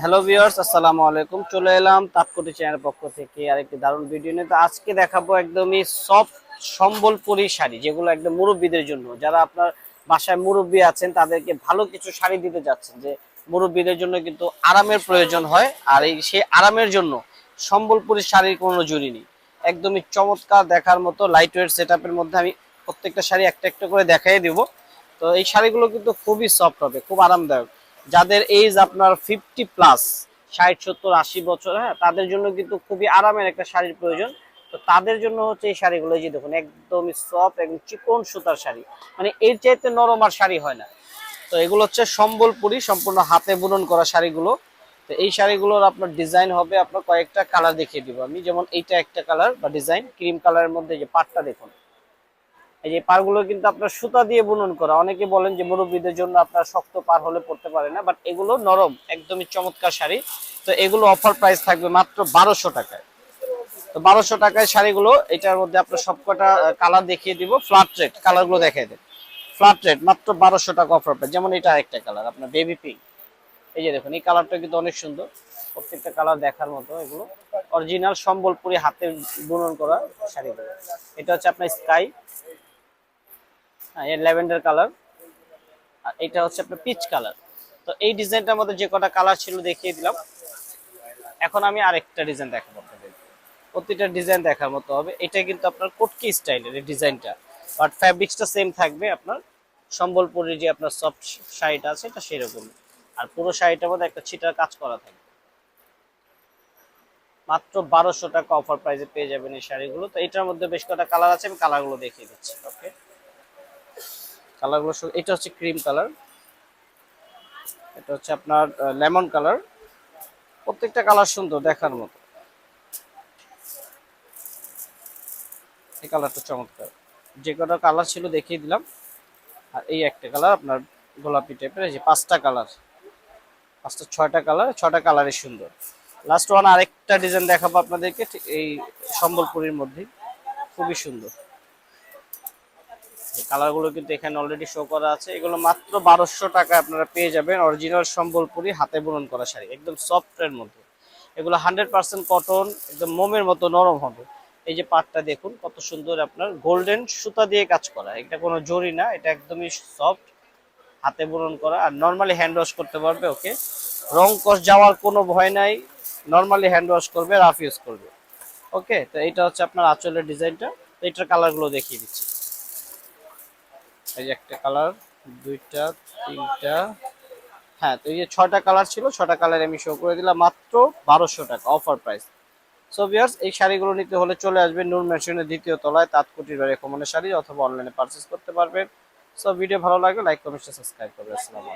Hello viewers, আসসালামু আলাইকুম। চলে এলাম তাৎকটি চ্যানেলের পক্ষ থেকে। আরেকটি দারুণ ভিডিও নিয়ে। তো আজকে দেখাবো একদমই সফট সম্বলপুরি শাড়ি, যেগুলো একদম মুরব্বীদের জন্য। যারা আপনার বাসায় মুরব্বী আছেন, তাদেরকে ভালো কিছু শাড়ি দিতে যাচ্ছেন যে মুরব্বীদের জন্য কিন্তু আরামের প্রয়োজন হয়। আর এই সেই আরামের জন্য সম্বলপুরি শাড়ির কোনো জুড়ি নেই। একদমই চমৎকার দেখার মতো লাইট ওয়েট সেট মধ্যে আমি প্রত্যেকটা শাড়ি একটা একটা করে দেখাই দিব। তো এই শাড়িগুলো কিন্তু খুবই সফট হবে, খুব আরামদায়ক। যাদের এইজ আপনার ফিফটি প্লাস ষাট, সত্তর, আশি বছর হ্যাঁ তাদের জন্য কিন্তু খুবই আরামের একটা শাড়ির প্রয়োজন। তো তাদের জন্য হচ্ছে এই শাড়িগুলো যে দেখুন একদমই সফট একদম চিকন সুতার শাড়ি। মানে এর চাইতে নরম আর শাড়ি হয় না। তো এগুলো হচ্ছে সম্বলপুরি, সম্পূর্ণ হাতে বুনন করা শাড়িগুলো। তো এই শাড়িগুলোর আপনার ডিজাইন হবে, আপনার কয়েকটা কালার দেখিয়ে দিব আমি। যেমন এইটা একটা কালার বা ডিজাইন ক্রিম কালারের মধ্যে যে পাটটা দেখুন। এই যে পারগুলো কিন্তু আপনার সুতা দিয়ে বুনন করা। অনেকে বলেন যে মুরব্বীদের জন্য আপনার শক্ত পার হলে পড়তে পারে না বাট এগুলো নরম, একদমই চমৎকার শাড়ি। তো এগুলো অফার প্রাইস থাকবে মাত্র বারোশো টাকায়। তো বারোশো টাকায় শাড়িগুলো, এটার মধ্যে আপনার সবকটা কালার দেখিয়ে দিব। ফ্ল্যাট রেট কালারগুলো দেখিয়ে দেন। ফ্ল্যাট রেট মাত্র বারোশো টাকা অফার প্রাইস যেমন এটা আরেকটা কালার আপনার বেবি পিঙ্ক এই যে দেখুন, এই কালারটা কিন্তু অনেক সুন্দর। প্রত্যেকটা কালার দেখার মতো এগুলো। অরিজিনাল সম্বলপুরি হাতে বুনন করা শাড়িগুলো। এটা হচ্ছে আপনার স্কাই হ্যাঁ ল্যাভেন্ডার কালার। আর এটা হচ্ছে আপনার পিচ কালার। তো এই ডিজাইনটার মধ্যে যে কটা কালার ছিল দেখিয়ে দিলাম। এখন আমি আরেকটা ডিজাইন দেখাবো আপনাদের। প্রতিটা ডিজাইন দেখার মতো হবে। এটা কিন্তু আপনার কোটকি স্টাইলের এই ডিজাইনটা। বাট ফ্যাব্রিক্সটা সেম থাকবে আপনার। সম্বলপুরের যে আপনার সফট শাড়িটা আছে, এটা সেরকম। আর পুরো শাড়িটার মধ্যে একটা ছিটার কাজ করা থাকবে মাত্র বারোশো টাকা অফার প্রাইসে পেয়ে যাবেন এই শাড়িগুলো। তো এটার মধ্যে বেশ কটা কালার আছে, আমি কালারগুলো দেখিয়ে দিচ্ছি। ওকে কালারগুলো এটা হচ্ছে ক্রিম কালার। এটা হচ্ছে আপনার লেমন কালার। প্রত্যেকটা কালার সুন্দর দেখার মতো। এই কালারটা চমৎকার। যে কটা কালার ছিল দেখিয়ে দিলাম। আর এই একটা কালার আপনার গোলাপি টাইপের এই যে পাঁচটা কালার। পাঁচটা, ছয়টা কালার, ছয়টা কালারই সুন্দর। লাস্ট ওয়ান আরেকটা ডিজাইন দেখাবো আপনাদেরকে এই সম্বলপুরের মধ্যে খুবই সুন্দর। কালারগুলো কিন্তু এখানে অলরেডি শো করা আছে। এগুলো মাত্র বারোশো টাকা আপনারা পেয়ে যাবেন অরিজিনাল সম্বলপুরি হাতে বুনন করা শাড়ি, একদম সফটের মধ্যে। এগুলো হান্ড্রেড পার্সেন্ট কটন একদম মোমের মতো নরম হবে। এই যে পাটটা দেখুন, কত সুন্দর আপনার গোল্ডেন সুতা দিয়ে কাজ করা। এটা কোনো জরি না, এটা একদমই সফট হাতে বুনন করা। আর নর্মালি হ্যান্ড ওয়াশ করতে পারবে ওকে রং কষ যাওয়ার কোনো ভয় নাই নর্মালি হ্যান্ড ওয়াশ করবে রাফ ইউজ করবে। ওকে তো এটা হচ্ছে আপনার আঁচলের ডিজাইনটা তো এটার কালারগুলো দেখিয়ে দিচ্ছি। এই একটা কালার, দুইটা, তিনটা। হ্যাঁ তো এই যে ছয়টা কালার ছিল, ছয়টা কালার আমি শো করে দিলাম, মাত্র বারোশো টাকা অফার প্রাইস সো ভিউয়ার্স এই শাড়িগুলো নিতে হলে চলে আসবেন নূর মেশিনের দ্বিতীয় তলায়, তাঁতকুটির বাড়ি কমনের শাড়ি অথবা অনলাইনে পারচেস করতে পারবেন। সো ভিডিও ভালো লাগে লাইক কমেন্ট সাবস্ক্রাইব করবে আসসালামু